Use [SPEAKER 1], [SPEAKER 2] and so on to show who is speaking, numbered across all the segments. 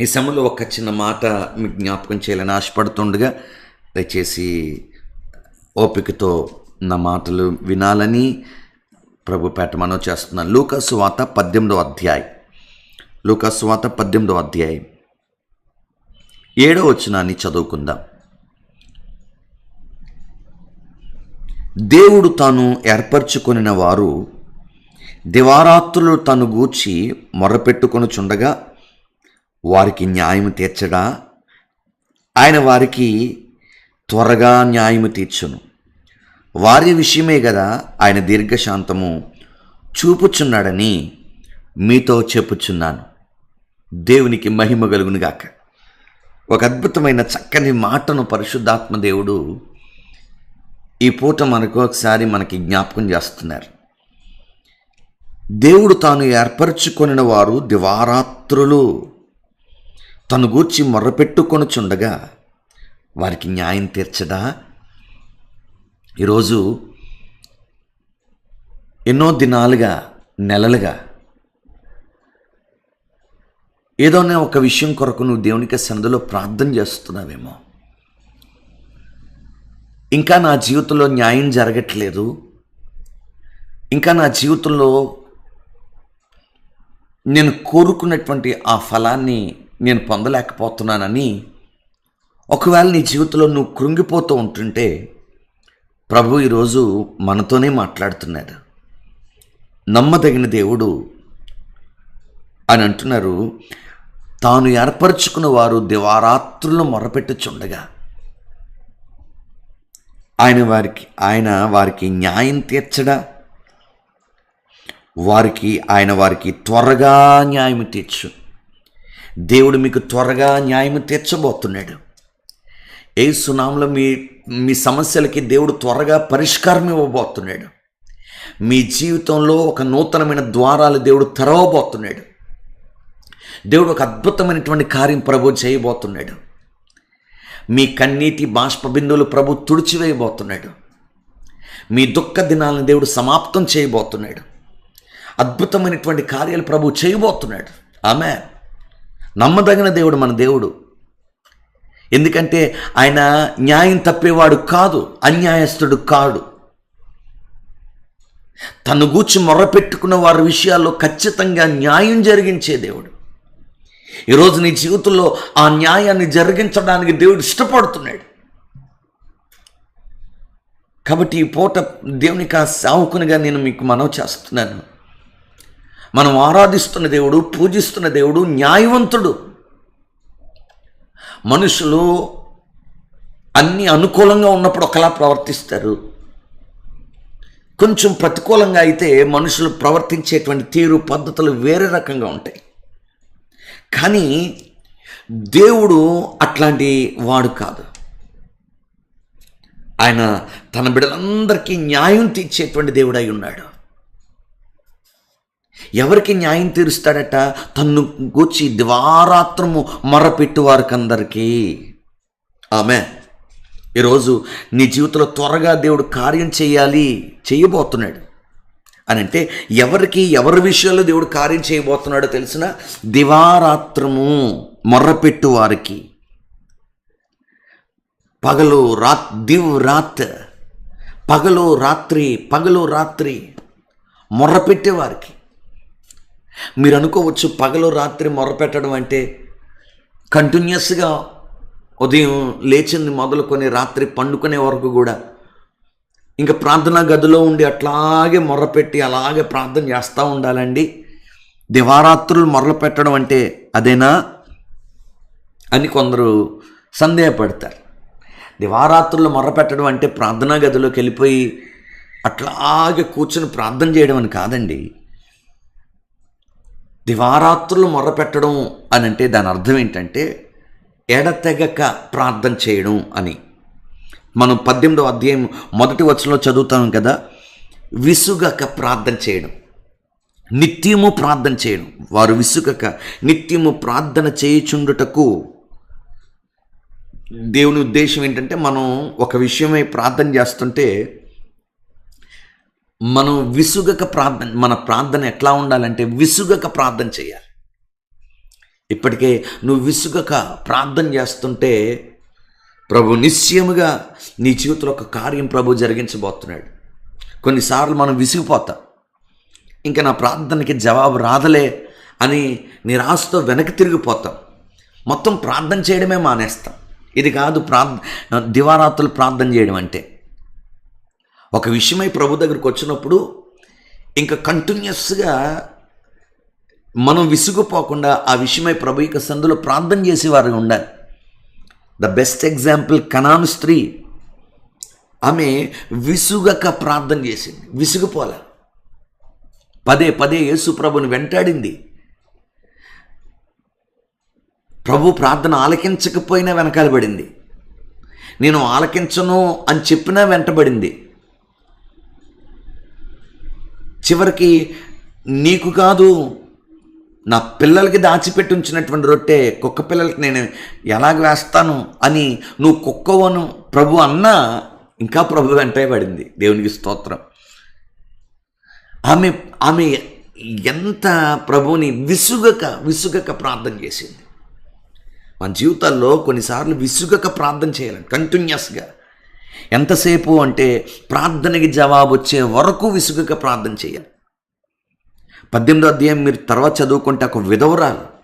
[SPEAKER 1] ఈ సమయంలో ఒక చిన్న మాట మీకు జ్ఞాపకం చేయాలని ఆశపడుతుండగా దయచేసి ఓపికతో నా మాటలు వినాలని ప్రభు పేట మనం చేస్తున్నాను లూకాసు వాత పద్దెనిమిదో అధ్యాయం. లూకాసు వాత పద్దెనిమిదో అధ్యాయం. ఏడో వచనాన్ని చదువుకుందాం. దేవుడు తాను ఏర్పరచుకొనిన వారు దివారాత్రులు తను గూర్చి మొరపెట్టుకొనుచుండగా వారికి న్యాయం తీర్చడా? ఆయన వారికి త్వరగా న్యాయము తీర్చును. వారి విషయమే కదా ఆయన దీర్ఘశాంతము చూపుచున్నాడని మీతో చెప్పుచున్నాను. దేవునికి మహిమ కలుగునుగాక ఒక అద్భుతమైన చక్కని మాటను పరిశుద్ధాత్మ దేవుడు ఈ పూట మనకు ఒకసారి మనకి జ్ఞాపకం చేస్తున్నారు. దేవుడు తాను ఏర్పరచుకొనిన వారు దివారాత్రులు. తను గూర్చి మొర్రపెట్టుకొనుచుండగా వారికి న్యాయం తీర్చదా? ఈరోజు ఎన్నో దినాలుగా నెలలుగా ఏదోనే ఒక విషయం కొరకు నువ్వు దేవునికి సందులో ప్రార్థన చేస్తున్నావేమో. ఇంకా నా జీవితంలో న్యాయం జరగట్లేదు. ఇంకా నా జీవితంలో నేను కోరుకున్నటువంటి ఆ ఫలాన్ని నేను పొందలేకపోతున్నానని ఒకవేళ నీ జీవితంలో నువ్వు కృంగిపోతూ ఉంటుంటే ప్రభు ఈరోజు మనతోనే మాట్లాడుతున్నాడు. నమ్మదగిన దేవుడు అని అంటున్నారు. తాను ఏర్పరచుకున్న వారు దివారాత్రులు మొరపెట్టుచుండగా ఆయన వారికి ఆయన వారికి న్యాయం తీర్చడా వారికి ఆయన వారికి త్వరగా న్యాయం తీర్చు. దేవుడు మీకు త్వరగా న్యాయం తీర్చబోతున్నాడు. ఏ సునాంలో మీ మీ సమస్యలకి దేవుడు త్వరగా పరిష్కారం ఇవ్వబోతున్నాడు. మీ జీవితంలో ఒక నూతనమైన ద్వారాలు దేవుడు తెరవబోతున్నాడు. దేవుడు ఒక అద్భుతమైనటువంటి కార్యం ప్రభు చేయబోతున్నాడు. మీ కన్నీటి బాష్ప బిందువులు ప్రభు తుడిచివేయబోతున్నాడు. మీ దుఃఖ దినాలను దేవుడు సమాప్తం చేయబోతున్నాడు. అద్భుతమైనటువంటి కార్యాలు ప్రభు చేయబోతున్నాడు. ఆమె నమ్మదగిన దేవుడు మన దేవుడు. ఎందుకంటే ఆయన న్యాయం తప్పేవాడు కాదు అన్యాయస్తుడు కాడు. తను గూర్చి మొర్రపెట్టుకున్న వారి విషయాల్లో ఖచ్చితంగా న్యాయం జరిగించే దేవుడు. ఈరోజు నీ జీవితంలో ఆ న్యాయాన్ని జరిగించడానికి దేవుడు ఇష్టపడుతున్నాడు. కాబట్టి ఈ పూట దేవునికి ఆ సావుకునిగా నేను మీకు మనవి చేస్తున్నాను. మనం ఆరాధిస్తున్న దేవుడు పూజిస్తున్న దేవుడు న్యాయవంతుడు. మనుషులు అన్ని అనుకూలంగా ఉన్నప్పుడు ఒకలా ప్రవర్తిస్తారు. కొంచెం ప్రతికూలంగా అయితే మనుషులు ప్రవర్తించేటువంటి తీరు పద్ధతులు వేరే రకంగా ఉంటాయి. కానీ దేవుడు అట్లాంటి వాడు కాదు. ఆయన తన బిడ్డలందరికీ న్యాయం తీర్చేటువంటి దేవుడై ఉన్నాడు. ఎవరికి న్యాయం తీరుస్తాడట? తన్ను గూర్చి దివారాత్రము మొరపెట్టు వారికందరికీ ఆమె ఈరోజు నీ జీవితంలో త్వరగా దేవుడు కార్యం చేయాలి చేయబోతున్నాడు. అని అంటే ఎవరికి ఎవరి విషయంలో దేవుడు కార్యం చేయబోతున్నాడో తెలిసిన దివారాత్రము మొర్రపెట్టు వారికి పగలు రాత్ దివ్ రాత్ పగలు రాత్రి పగలు రాత్రి మొర్రపెట్టేవారికి మీరు అనుకోవచ్చు పగలు రాత్రి మొరపెట్టడం అంటే కంటిన్యూస్గా ఉదయం లేచింది మొదలుకొని రాత్రి పండుకునే వరకు కూడా ఇంకా ప్రార్థనా గదిలో ఉండి అట్లాగే మొర్రపెట్టి అలాగే ప్రార్థన చేస్తూ ఉండాలండి. దివారాత్రులు మొరలు పెట్టడం అంటే అదేనా అని కొందరు సందేహపడతారు. దివారాత్రులు మొరపెట్టడం అంటే ప్రార్థనా గదిలోకి వెళ్ళిపోయి అట్లాగే కూర్చొని ప్రార్థన చేయడం అని కాదండి. దివారాత్రులు మొర్రపెట్టడం అని అంటే దాని అర్థం ఏంటంటే ఎడతెగక ప్రార్థన చేయడం అని. మనం పద్దెనిమిదవ అధ్యాయం మొదటి వచనంలో చదువుతాం కదా విసుగక ప్రార్థన చేయడం. నిత్యము ప్రార్థన చేయడం. వారు విసుగక నిత్యము ప్రార్థన చేయుచుండుటకు దేవుని ఉద్దేశం ఏంటంటే మనం ఒక విషయమై ప్రార్థన చేస్తుంటే మనం విసుగక ప్రార్థన మన ప్రార్థన ఎట్లా ఉండాలంటే విసుగక ప్రార్థన చేయాలి. ఇప్పటికే నువ్వు విసుగక ప్రార్థన చేస్తుంటే ప్రభు నిశ్చయముగా నీ జీవితంలో ఒక కార్యం ప్రభు జరిగించబోతున్నాడు. కొన్నిసార్లు మనం విసిగిపోతాం. ఇంకా నా ప్రార్థనకి జవాబు రాదలే అని నిరాశతో వెనక్కి తిరిగిపోతాం. మొత్తం ప్రార్థన చేయడమే మానేస్తాం. ఇది కాదు ప్రార్థ దివారాత్రులు ప్రార్థన చేయడం అంటే. ఒక విషయమై ప్రభు దగ్గరికి వచ్చినప్పుడు ఇంకా కంటిన్యూస్గా మనం విసుగుపోకుండా ఆ విషయమై ప్రభు యొక్క సందులో ప్రార్థన చేసేవారు ఉండాలి. ద బెస్ట్ ఎగ్జాంపుల్ కనాను స్త్రీ. ఆమె విసుగక ప్రార్థన చేసింది. విసుగుపోలే. పదే పదే యేసు ప్రభుని వెంటాడింది. ప్రభు ప్రార్థన ఆలకించకపోయినా వెనకాలబడింది నేను ఆలకించను అని చెప్పినా వెంటబడింది. చివరికి నీకు కాదు నా పిల్లలకి దాచిపెట్టి ఉంచినటువంటి రొట్టె కుక్క పిల్లలకి నేను ఎలాగ వేస్తాను అని నువ్వు కుక్కవను ప్రభు అన్నా ఇంకా ప్రభు వెంటే పడింది. దేవునికి స్తోత్రం. ఆమె ఆమె ఎంత ప్రభుని విసుగక విసుగక ప్రార్థన చేసింది. మన జీవితాల్లో కొన్నిసార్లు విసుగక ప్రార్థన చేయాలి కంటిన్యూస్గా ఎంతసేపు అంటే ప్రార్థనకి జవాబు వచ్చే వరకు విసుగుగా ప్రార్థన చేయాలి. పద్దెనిమిదో అధ్యాయం మీరు తర్వాత చదువుకుంటే ఒక విధవరాలు.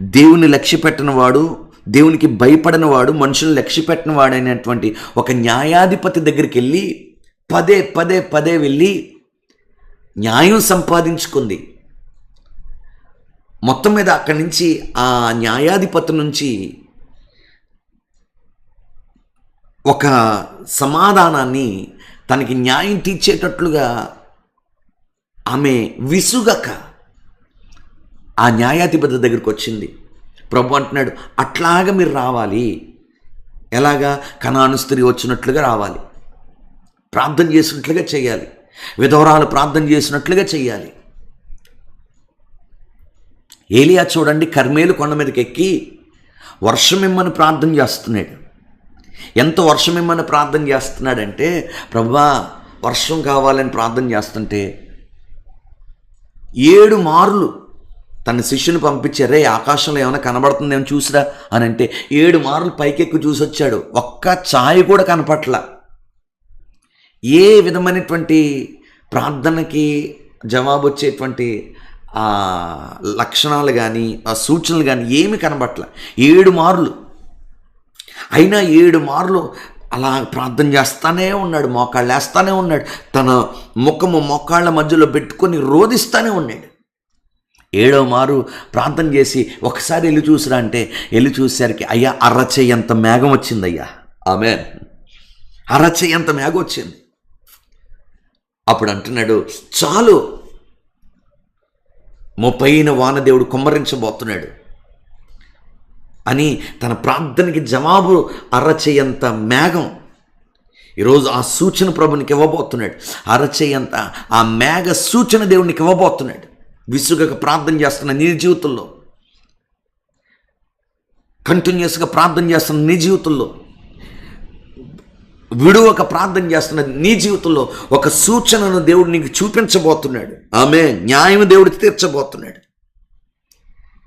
[SPEAKER 1] దేవుని లక్ష్య పెట్టిన వాడు దేవునికి భయపడిన వాడు మనుషులను లక్ష్య పెట్టిన వాడైనటువంటి ఒక న్యాయాధిపతి దగ్గరికి వెళ్ళి పదే పదే పదే వెళ్ళి న్యాయం సంపాదించుకుంది. మొత్తం మీద అక్కడి నుంచి ఆ న్యాయాధిపతి నుంచి ఒక సమాధానాన్ని తనకి న్యాయం తీర్చేటట్లుగా ఆమె విసుగక ఆ న్యాయాధిపతి దగ్గరికి వచ్చింది. ప్రభు అంటున్నాడు అట్లాగా మీరు రావాలి. ఎలాగా? కణాను స్త్రీ వచ్చినట్లుగా రావాలి. ప్రార్థన చేసినట్లుగా చేయాలి. విధవరాలు ప్రార్థన చేసినట్లుగా చేయాలి. ఏలియా చూడండి కర్మేలు కొండ మీదకి ఎక్కి వర్షం ఇమ్మని ప్రార్థన చేస్తున్నాడు. ఎంత వర్షం ఇమ్మని ప్రార్థన చేస్తున్నాడంటే ప్రభా వర్షం కావాలని ప్రార్థన చేస్తుంటే ఏడు మార్లు తన శిష్యుని పంపించారే ఆకాశంలో ఏమైనా కనబడుతుందేమో చూసిరా అని అంటే ఏడు మార్లు పైకెక్కి చూసి వచ్చాడు ఒక్క ఛాయ్ కూడా కనపట్ల. ఏ విధమైనటువంటి ప్రార్థనకి జవాబు వచ్చేటువంటి లక్షణాలు కానీ ఆ సూచనలు కానీ ఏమి కనబట్ల. ఏడు మార్లు అయినా ఏడు మార్లు అలా ప్రార్థన చేస్తానే ఉన్నాడు మోకాళ్ళు వేస్తానే ఉన్నాడు. తన ముఖము మోకాళ్ళ మధ్యలో పెట్టుకొని రోధిస్తానే ఉన్నాడు. ఏడో మారు ప్రార్థన చేసి ఒకసారి వెళ్ళి చూసిరా అంటే వెళ్ళి చూసేసరికి అయ్యా అరచేయంత మేఘం వచ్చింది అయ్యా ఆమె అరచేయంత మేఘం వచ్చింది. అప్పుడు అంటున్నాడు చాలు. ముప్పైన వానదేవుడు కుమ్మరించబోతున్నాడు. అని తన ప్రార్థనకి జవాబు అరచేయంత మేఘం. ఈరోజు ఆ సూచన ప్రభునికి ఇవ్వబోతున్నాడు అరచేయంత ఆ మేఘ సూచన దేవునికి ఇవ్వబోతున్నాడు విసుగక ప్రార్థన చేస్తున్న నీ జీవితంలో. కంటిన్యూస్గా ప్రార్థన చేస్తున్న నీ జీవితంలో. విడువక ప్రార్థన చేస్తున్న నీ జీవితంలో ఒక సూచనను దేవుడు నీకు చూపించబోతున్నాడు. ఆమె న్యాయం దేవుడికి తీర్చబోతున్నాడు.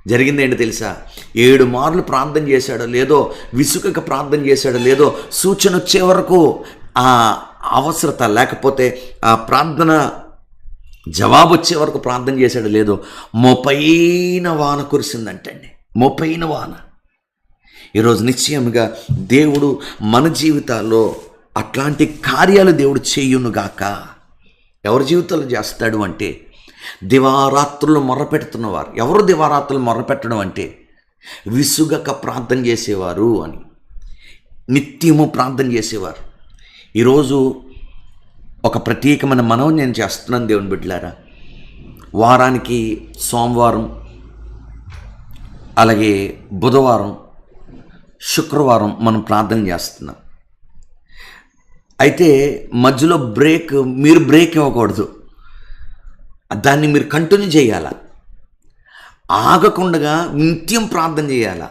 [SPEAKER 1] జరిగిందేంటి తెలుసా? ఏడు మార్లు ప్రార్థన చేశాడో లేదో విసుకక ప్రార్థన చేశాడో లేదో సూచన వచ్చే వరకు ఆ అవసరత లేకపోతే ఆ ప్రార్థన జవాబు వచ్చే వరకు ప్రార్థన చేశాడు లేదో మోపైన వాన కురిసిందంటండి. మోపైన వాన. ఈరోజు నిశ్చయముగా దేవుడు మన జీవితాల్లో అట్లాంటి కార్యాలు దేవుడు చేయునుగాక. ఎవరి జీవితంలో చేస్తాడు అంటే దివారాత్రులు మొర్రపెడుతున్నవారు ఎవరు దివారాత్రులు మొర్రపెట్టడం అంటే? విసుగక ప్రార్థన చేసేవారు అని. నిత్యము ప్రార్థన చేసేవారు. ఈరోజు ఒక ప్రత్యేకమైన మనవి నేను చేస్తున్నాను దేవుని బిడ్డలారా. వారానికి సోమవారం అలాగే బుధవారం శుక్రవారం మనం ప్రార్థన చేస్తున్నాం. అయితే మధ్యలో బ్రేక్ మీరు బ్రేక్ ఇవ్వకూడదు. దాన్ని మీరు కంటిన్యూ చేయాల? ఆగకుండా నిత్యం ప్రార్థన చేయాలా?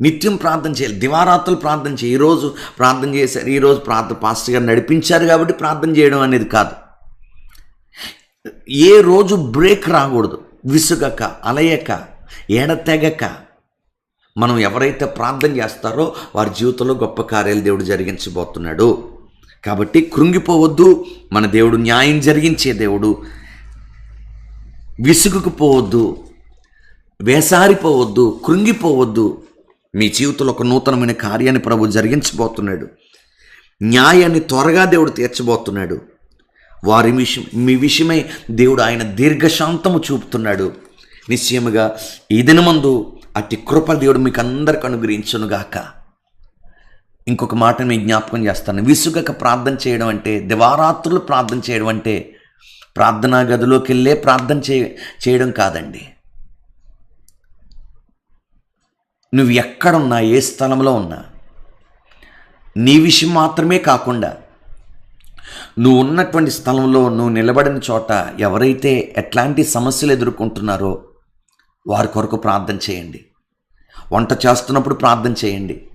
[SPEAKER 1] నిత్యం ప్రార్థన చేయాలి. దివారాత్రులు ప్రార్థన చేయి. ఈరోజు ప్రార్థన చేశారు ఈరోజు ప్రార్థన పాస్టర్ గారు నడిపించారు కాబట్టి ప్రార్థన చేయడం అనేది కాదు. ఏ రోజు బ్రేక్ రాకూడదు. విసుగక అలయక ఎడతెగక మనం ఎవరైతే ప్రార్థన చేస్తారో వారి జీవితంలో గొప్ప కార్యాలు దేవుడు జరిగించబోతున్నాడు. కాబట్టి కృంగిపోవద్దు. మన దేవుడు న్యాయం జరిగించే దేవుడు. విసుగుకుపోవద్దు వేసారిపోవద్దు. కృంగిపోవద్దు. మీ జీవితంలో ఒక నూతనమైన కార్యాన్ని ప్రభు జరిగించబోతున్నాడు. న్యాయాన్ని త్వరగా దేవుడు తీర్చబోతున్నాడు. వారి విషయం మీ విషయమై దేవుడు ఆయన దీర్ఘశాంతము చూపుతున్నాడు. నిశ్చయముగా ఈ దినమందు అతి కృప దేవుడు మీకు అందరికి అనుగ్రహించునుగాక. ఇంకొక మాట మీ జ్ఞాపకం చేస్తాను. విసుగక ప్రార్థన చేయడం అంటే దివారాత్రులు ప్రార్థన చేయడం అంటే ప్రార్థనా గదిలోకి వెళ్ళే ప్రార్థన చే చేయడం కాదండి. నువ్వు ఎక్కడున్నా ఏ స్థలంలో ఉన్నా నీ విషయం మాత్రమే కాకుండా నువ్వు ఉన్నటువంటి స్థలంలో నువ్వు నిలబడిన చోట ఎవరైతే ఎట్లాంటి సమస్యలు ఎదుర్కొంటున్నారో వారి కొరకు ప్రార్థన చేయండి. వంట చేస్తున్నప్పుడు ప్రార్థన చేయండి.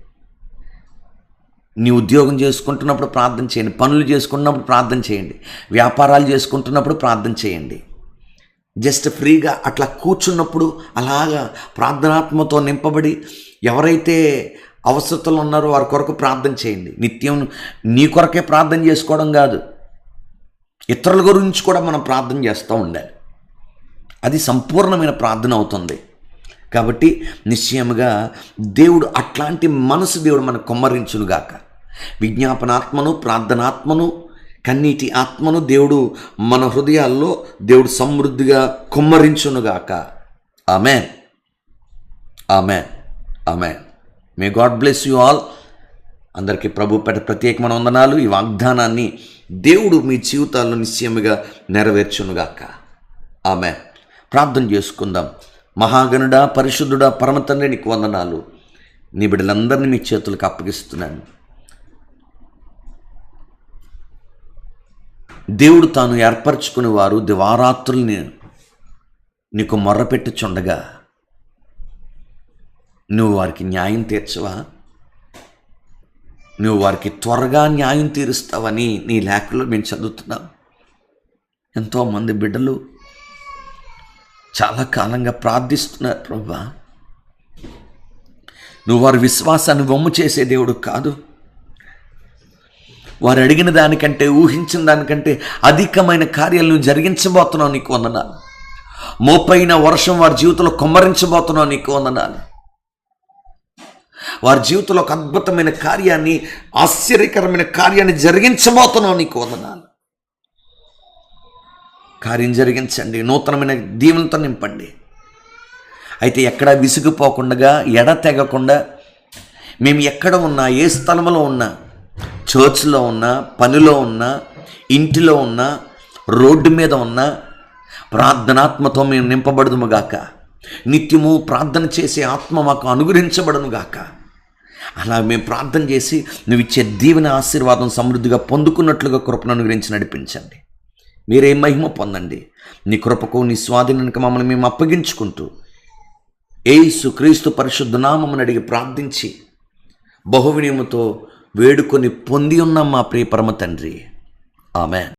[SPEAKER 1] నీ ఉద్యోగం చేసుకుంటున్నప్పుడు ప్రార్థన చేయండి. పనులు చేసుకున్నప్పుడు ప్రార్థన చేయండి. వ్యాపారాలు చేసుకుంటున్నప్పుడు ప్రార్థన చేయండి. జస్ట్ ఫ్రీగా అట్లా కూర్చున్నప్పుడు అలాగా ప్రార్థనాత్మతో నింపబడి ఎవరైతే అవసరతలు ఉన్నారో వారి కొరకు ప్రార్థన చేయండి. నిత్యం నీ కొరకే ప్రార్థన చేసుకోవడం కాదు. ఇతరుల గురించి కూడా మనం ప్రార్థన చేస్తూ ఉండాలి. అది సంపూర్ణమైన ప్రార్థన అవుతుంది. కాబట్టి నిశ్చయముగా దేవుడు అట్లాంటి మనసు దేవుడు మనకు కొమ్మరించునుగాక. విజ్ఞాపనాత్మను ప్రార్థనాత్మను కన్నీటి ఆత్మను దేవుడు మన హృదయాల్లో దేవుడు సమృద్ధిగా కుమ్మరించునుగాక. ఆమె ఆమె ఆమె may God bless you all అందరికీ ప్రభు పెట ప్రత్యేకమైన వందనాలు. ఈ వాగ్దానాన్ని దేవుడు మీ జీవితాల్లో నిశ్చయముగా నెరవేర్చునుగాక. ఆమె ప్రార్థన చేసుకుందాం. మహాగణుడా పరిశుద్ధుడా పరమ తండ్రి నీకు వందనాలు. నీ బిడ్డలందరినీ మీ చేతులకు అప్పగిస్తున్నాను. దేవుడు తాను ఏర్పరచుకుని వారు దివారాత్రుల్ని నీకు మొర్రపెట్టుచుండగా నువ్వు వారికి న్యాయం తీర్చవా? నువ్వు వారికి త్వరగా న్యాయం తీరుస్తావని నీ లేఖలో మేము చదువుతున్నాం. ఎంతోమంది బిడ్డలు చాలా కాలంగా ప్రార్థిస్తున్నారు ప్రభా. నువ్వు వారి విశ్వాసాన్ని వమ్ము చేసే దేవుడు కాదు. వారు అడిగిన దానికంటే ఊహించిన దానికంటే అధికమైన కార్యాలు జరిగించబోతున్నావు నీకు వందనాలు. మోపైన వర్షం వారి జీవితంలో కొమ్మరించబోతున్నావు నీకు వందనాలు. వారి జీవితంలో ఒక అద్భుతమైన కార్యాన్ని ఆశ్చర్యకరమైన కార్యాన్ని జరిగించబోతున్నావు నీకు వందనాలు. కార్యం జరిగించండి నూతనమైన దీవులతో నింపండి. అయితే ఎక్కడ విసిగిపోకుండా ఎడ తెగకుండా మేము ఎక్కడ ఉన్నా ఏ స్థలంలో ఉన్నా చర్చ్లో ఉన్నా పనిలో ఉన్నా ఇంటిలో ఉన్నా రోడ్డు మీద ఉన్నా ప్రార్థనాత్మతో మేము నింపబడదుము గాక. నిత్యము ప్రార్థన చేసే ఆత్మ మాకు అనుగ్రహించబడను గాక. అలా మేము ప్రార్థన చేసి నువ్వు ఇచ్చే దీవెన ఆశీర్వాదం సమృద్ధిగా పొందుకున్నట్లుగా కృపను అనుగ్రహించి నడిపించండి. మీరే మహిమ పొందండి. నీ కృపకు నీ స్వాధీనానికి మమ్మల్ని మేము అప్పగించుకుంటూ ఏసు క్రీస్తు పరిశుద్ధ నామమును అడిగి ప్రార్థించి బహువినియముతో వేడుకొని పొంది ఉన్నాం మా ప్రియపరమ తండ్రి. ఆమె